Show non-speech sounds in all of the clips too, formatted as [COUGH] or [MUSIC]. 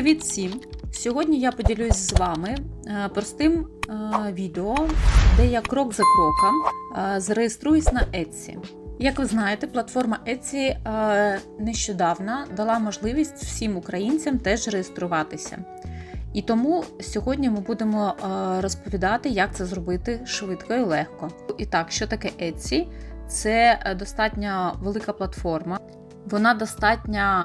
Привіт всім! Сьогодні я поділюсь з вами е, простим е, відео, де я крок за кроком е, зареєструюсь на Etsy. Як ви знаєте, платформа Etsy нещодавно дала можливість всім українцям теж реєструватися. І тому сьогодні ми будемо розповідати, як це зробити швидко і легко. І так, що таке Etsy? Це достатньо велика платформа, вона достатньо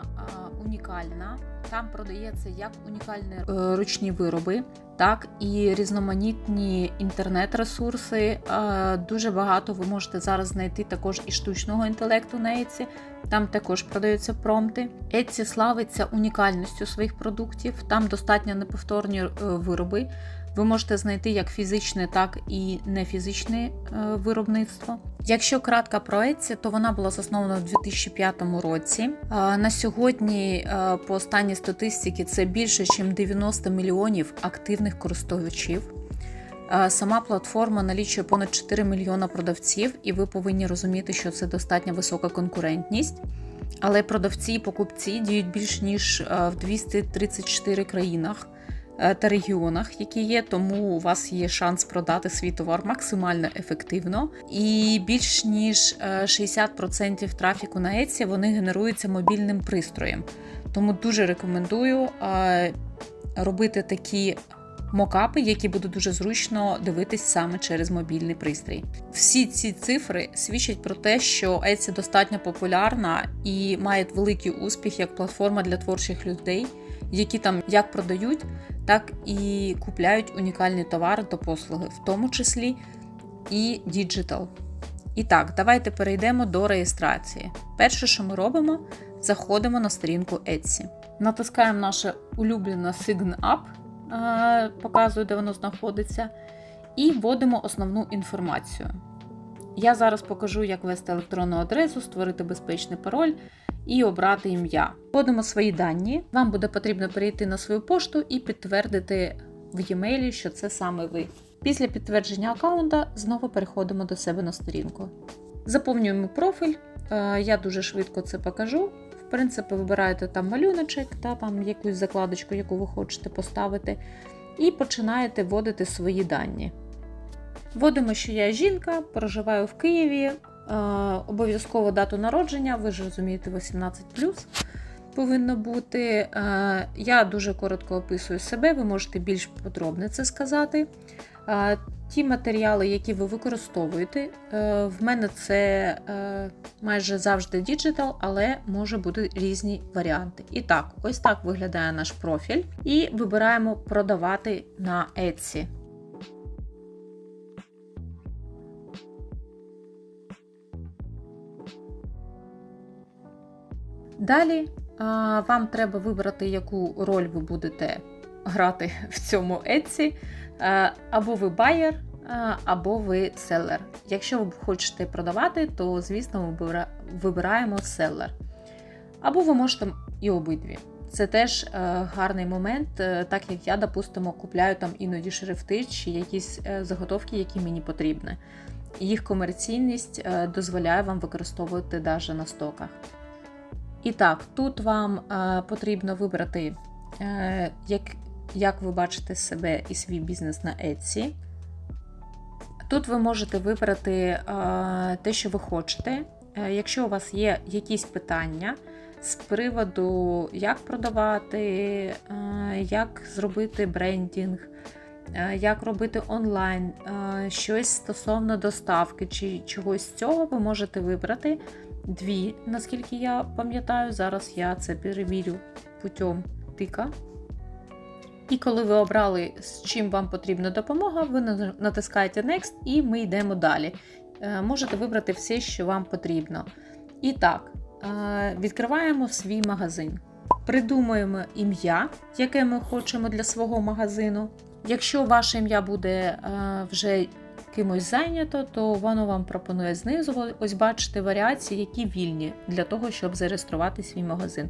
унікальна. Там продається як унікальні е, ручні вироби, так і різноманітні інтернет-ресурси. Е, Дуже багато ви можете зараз знайти також і штучного інтелекту на Etsy. Там також продаються промти. Etsy славиться унікальністю своїх продуктів. Там достатньо неповторні е, вироби. Ви можете знайти як фізичне, так і нефізичне е, виробництво. Якщо кратко про Etsy, то вона була заснована в 2005 році. А На сьогодні, е, по останній статистиці, це більше ніж 90 мільйонів активних користувачів. Е, Сама платформа налічує понад 4 мільйона продавців, і ви повинні розуміти, що це достатньо висока конкурентність. Але продавці і покупці діють більш ніж е, в 234 країнах е, та регіонах, які є, тому у вас є шанс продати свій товар максимально ефективно. І більш ніж е, 60% трафіку на Etsy вони генеруються мобільним пристроєм. Тому дуже рекомендую е, робити такі мокапи, які буде дуже зручно дивитись саме через мобільний пристрій. Всі ці цифри свідчать про те, що Etsy достатньо популярна і має великий успіх як платформа для творчих людей, які там як продають, так і купляють унікальні товари та послуги, в тому числі і діджитал. І так, давайте перейдемо до реєстрації. Перше, що ми робимо, заходимо на сторінку Etsy. Натискаємо наше улюблене Sign Up, показує, де воно знаходиться, і вводимо основну інформацію. Я зараз покажу, як ввести електронну адресу, створити безпечний пароль і обрати ім'я. Вводимо свої дані. Вам буде потрібно перейти на свою пошту і підтвердити в e-mail, що це саме ви. Після підтвердження аккаунта знову переходимо до себе на сторінку. Заповнюємо профіль. Е, Я дуже швидко це покажу. В принципі, вибираєте там малюночок та там якусь закладочку, яку ви хочете поставити, і починаєте вводити свої дані. Вводимо, що я жінка, проживаю в Києві, обов'язково дату народження, ви ж розумієте, 18 повинно бути. Е, Я дуже коротко описую себе, ви можете більш подробно це сказати. Е, Ті матеріали, які ви використовуєте, е, в мене це е, майже завжди діджитал, але може бути різні варіанти. І так, ось так виглядає наш профіль. І вибираємо продавати на Etsy. Далі вам треба вибрати, яку роль ви будете грати [LAUGHS] в цьому. А, Або ви байер, або ви селер. Якщо ви хочете продавати, то, звісно, ми вибираємо селер. Або ви можете і обидві. Це теж е, гарний момент, е, так як я, допустимо, купляю там іноді шрифти чи якісь е, заготовки, які мені потрібні. Їх комерційність дозволяє вам використовувати навіть на стоках. І так, тут вам е, потрібно вибрати, е, як, як ви бачите себе і свій бізнес на Etsy. Тут ви можете вибрати е, те, що ви хочете. Якщо у вас є якісь питання з приводу, як продавати, як зробити брендінг, як робити онлайн, щось стосовно доставки чи чогось цього, ви можете вибрати дві, наскільки я пам'ятаю. Зараз я це перевірю путем тика. І коли ви обрали, з чим вам потрібна допомога, ви натискаєте Next і ми йдемо далі. Е, Можете вибрати все, що вам потрібно. І так, е, відкриваємо свій магазин. Придумуємо ім'я, яке ми хочемо для свого магазину. Якщо ваше ім'я буде е, вже кимось зайнято, то воно вам пропонує знизу. Ось бачите варіації, які вільні для того, щоб зареєструвати свій магазин.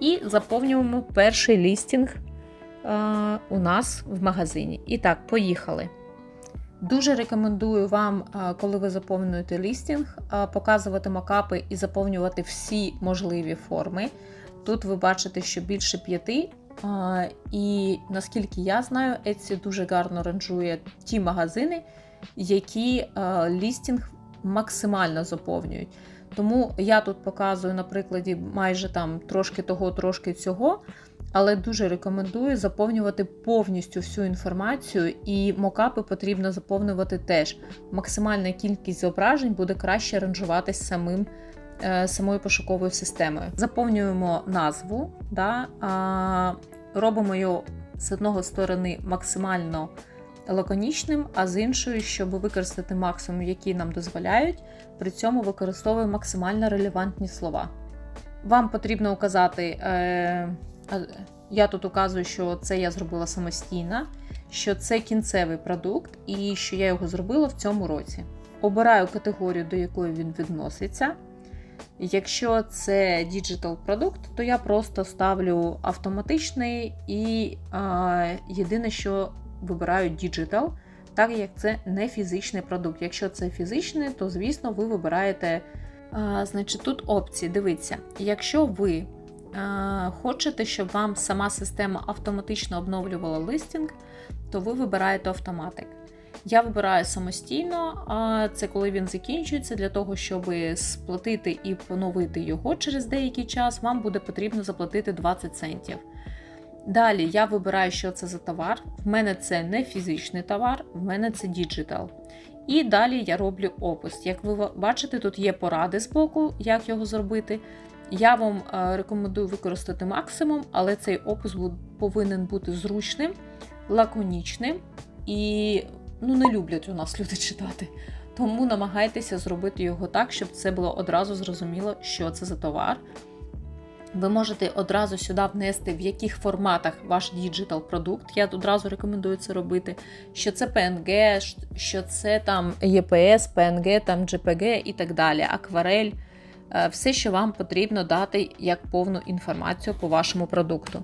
І заповнюємо перший лістінг у нас в магазині. І так, поїхали. Дуже рекомендую вам, коли ви заповнюєте лістінг, показувати мокапи і заповнювати всі можливі форми. Тут ви бачите, що більше п'яти І наскільки я знаю, Etsy дуже гарно ранжує ті магазини, які а, лістінг максимально заповнюють. Тому я тут показую на прикладі майже там трошки того, трошки цього. Але дуже рекомендую заповнювати повністю всю інформацію, і мокапи потрібно заповнювати теж. Максимальна кількість зображень буде краще ранжуватись самим, е, самою пошуковою системою. Заповнюємо назву, да, а, робимо його з одного сторони максимально лаконічним, а з іншої, щоб використати максимум, який нам дозволяють, при цьому використовуємо максимально релевантні слова. Вам потрібно указати. Е, я тут указую, що це я зробила самостійно, що це кінцевий продукт і що я його зробила в цьому році. Обираю категорію, до якої він відноситься. Якщо це діджитал продукт, то я просто ставлю автоматичний і а, єдине, що вибираю діджитал, так як це не фізичний продукт. Якщо це фізичний, то звісно ви вибираєте. А, Значить, тут опції. Дивіться, якщо ви хочете, щоб вам сама система автоматично обновлювала листінг, то ви вибираєте автоматик. Я вибираю самостійно, а це коли він закінчується, для того, щоб сплатити і поновити його через деякий час, вам буде потрібно заплатити 20 центів. Далі я вибираю, що це за товар. В мене це не фізичний товар, в мене це діджитал. І далі я роблю опис. Як ви бачите, тут є поради з боку, як його зробити. Я вам е, рекомендую використати максимум, але цей опис повинен бути зручним, лаконічним і ну, не люблять у нас [LAUGHS] люди читати. Тому намагайтеся зробити його так, щоб це було одразу зрозуміло, що це за товар. Ви можете одразу сюди внести, в яких форматах ваш діджитал продукт. Я одразу рекомендую це робити. Що це PNG, що це там EPS, PNG, там JPG і так далі, акварель. Е, все, що вам потрібно дати як повну інформацію по вашому продукту.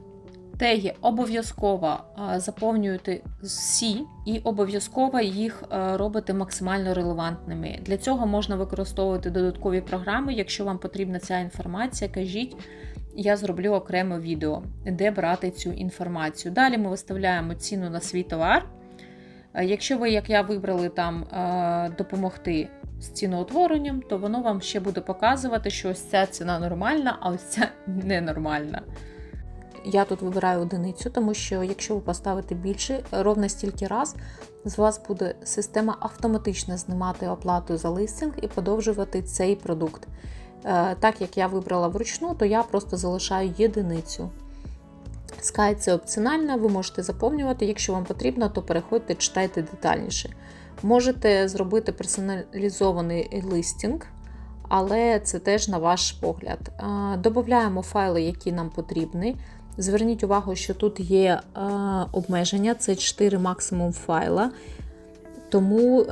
Теги обов'язково е, заповнюєте всі і обов'язково їх е, робите максимально релевантними. Для цього можна використовувати додаткові програми. Якщо вам потрібна ця інформація, кажіть, я зроблю окреме відео, де брати цю інформацію. Далі ми виставляємо ціну на свій товар. Якщо ви, як я, вибрали там допомогти з ціноутворенням, то воно вам ще буде показувати, що ось ця ціна нормальна, а ось ця [LAUGHS] ненормальна. Я тут вибираю одиницю, тому що якщо ви поставите більше, ровно стільки раз з вас буде система автоматично знімати оплату за листинг і подовжувати цей продукт. Е, так як я вибрала вручну, то я просто залишаю єдиницю. Sky це опціонально, ви можете заповнювати. Якщо вам потрібно, то переходьте, читайте детальніше. Можете зробити персоналізований листінг, але це теж на ваш погляд. Додаємо файли, які нам потрібні. Зверніть увагу, що тут є обмеження, це 4 максимум файла. Тому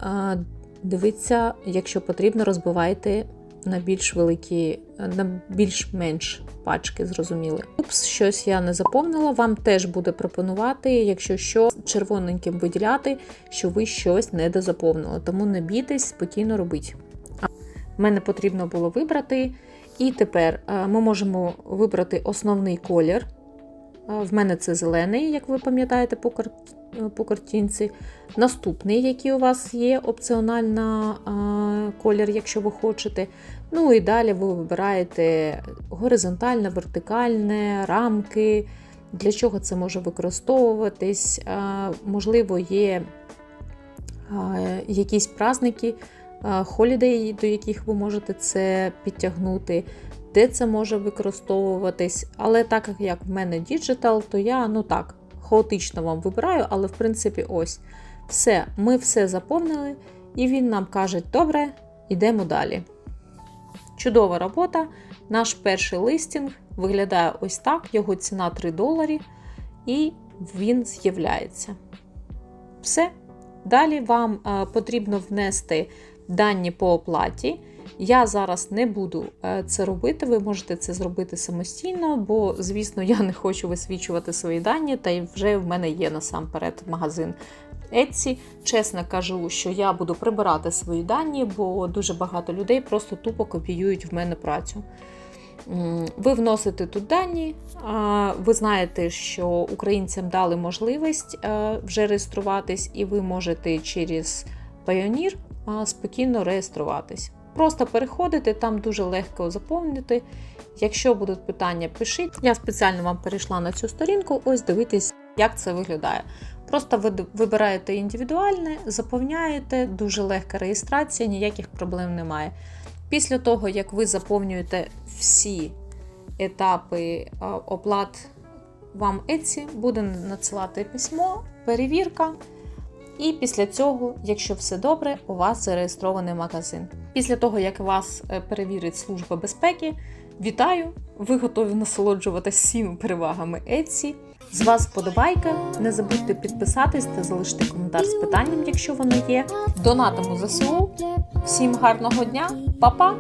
дивіться, якщо потрібно, розбивайте на більш великі, на більш-менш пачки, зрозуміли. Упс, щось я не заповнила, вам теж буде пропонувати, якщо що, червоненьким виділяти, що ви щось не дозаповнили. Тому не бійтесь, спокійно робіть. Мене потрібно було вибрати. І тепер е, ми можемо вибрати основний колір. Е, в мене це зелений, як ви пам'ятаєте, по Е, по картинці. Наступний, який у вас є, опціональна колір, якщо ви хочете. Ну і далі ви вибираєте горизонтальне, вертикальне, рамки. Для чого це може використовуватись? Можливо, є якісь праздники, холідеї, до яких ви можете це підтягнути. Де це може використовуватись, але так як в мене діджитал, то я ну так, хаотично вам вибираю, але, в принципі, ось. Все, ми все заповнили, і він нам каже: добре, йдемо далі. Чудова робота. Наш перший листінг виглядає ось так: його ціна 3 доларі, і він з'являється. Все. Далі вам е, потрібно внести дані по оплаті. Я зараз не буду е, це робити, ви можете це зробити самостійно, бо, звісно, я не хочу висвічувати свої дані, та й вже в мене є насамперед магазин Etsy. Чесно кажу, що я буду прибирати свої дані, бо дуже багато людей просто тупо копіюють в мене працю. Ви вносите тут дані. Ви знаєте, що українцям дали можливість е, вже реєструватись, і ви можете через Payoneer а, спокійно реєструватись. Просто переходите, там дуже легко заповнити. Якщо будуть питання, пишіть. Я спеціально вам перейшла на цю сторінку. Ось дивитись, як це виглядає. Просто ви вибираєте індивідуальне, заповняєте, дуже легка реєстрація, ніяких проблем немає. Після того, як ви заповнюєте всі етапи оплат, вам Etsy буде надсилати письмо, перевірка. І після цього, якщо все добре, у вас зареєстрований магазин. Після того, як вас е, перевірить служба безпеки, вітаю! Ви готові насолоджуватися всіми перевагами Etsy. З вас вподобайка. Не забудьте підписатись та залишити коментар з питанням, якщо воно є. Донатимо ЗСУ. Всім гарного дня, Па-па!